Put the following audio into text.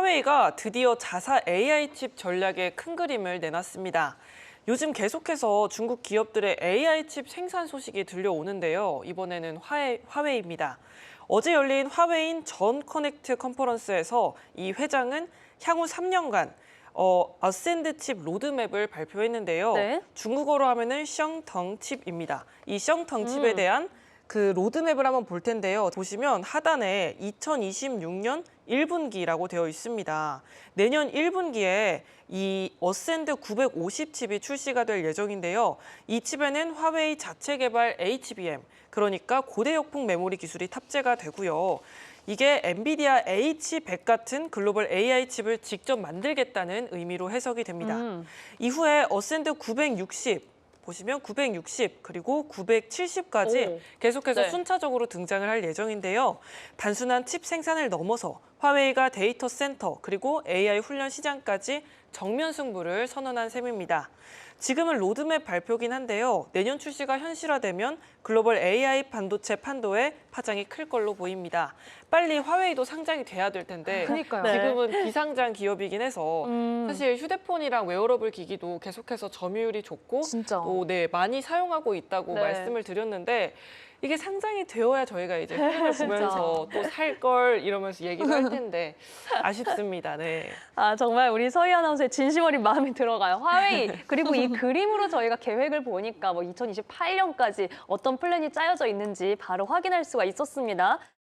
화웨이가 드디어 자사 AI 칩 전략의 큰 그림을 내놨습니다. 요즘 계속해서 중국 기업들의 AI 칩 생산 소식이 들려오는데요. 이번에는 화웨, 화웨이입니다. 어제 열린 화웨이인 전 커넥트 컨퍼런스에서 이 회장은 향후 3년간 어, 어센드 칩 로드맵을 발표했는데요. 네. 중국어로 하면은 셩덩 칩입니다. 이 셩덩 칩에 음. 대한 그 로드맵을 한번 볼 텐데요. 보시면 하단에 2026년 1분기라고 되어 있습니다. 내년 1분기에 이 어센드 950 칩이 출시가 될 예정인데요. 이 칩에는 화웨이 자체 개발 HBM, 그러니까 고대 역풍 메모리 기술이 탑재가 되고요. 이게 엔비디아 H100 같은 글로벌 AI 칩을 직접 만들겠다는 의미로 해석이 됩니다. 음. 이후에 어센드 960 보시면 960 그리고 970까지 오. 계속해서 네. 순차적으로 등장을 할 예정인데요. 단순한 칩 생산을 넘어서 화웨이가 데이터 센터 그리고 AI 훈련 시장까지 정면 승부를 선언한 셈입니다. 지금은 로드맵 발표긴 한데요. 내년 출시가 현실화되면 글로벌 AI 반도체 판도에 파장이 클 걸로 보입니다. 빨리 화웨이도 상장이 돼야 될 텐데 그러니까요. 네. 지금은 비상장 기업이긴 해서 음. 사실 휴대폰이랑 웨어러블 기기도 계속해서 점유율이 좋고 진짜. 또 네, 많이 사용하고 있다고 네. 말씀을 드렸는데 이게 상장이 되어야 저희가 이제 흐름을 보면서 또 살 걸 이러면서 얘기도 할 텐데 아쉽습니다. 네. 아 정말 우리 서희 아나운서의 진심 어린 마음이 들어가요. 화웨이 그리고 이 그림으로 저희가 계획을 보니까 뭐 2028년까지 어떤 플랜이 짜여져 있는지 바로 확인할 수가 있었습니다.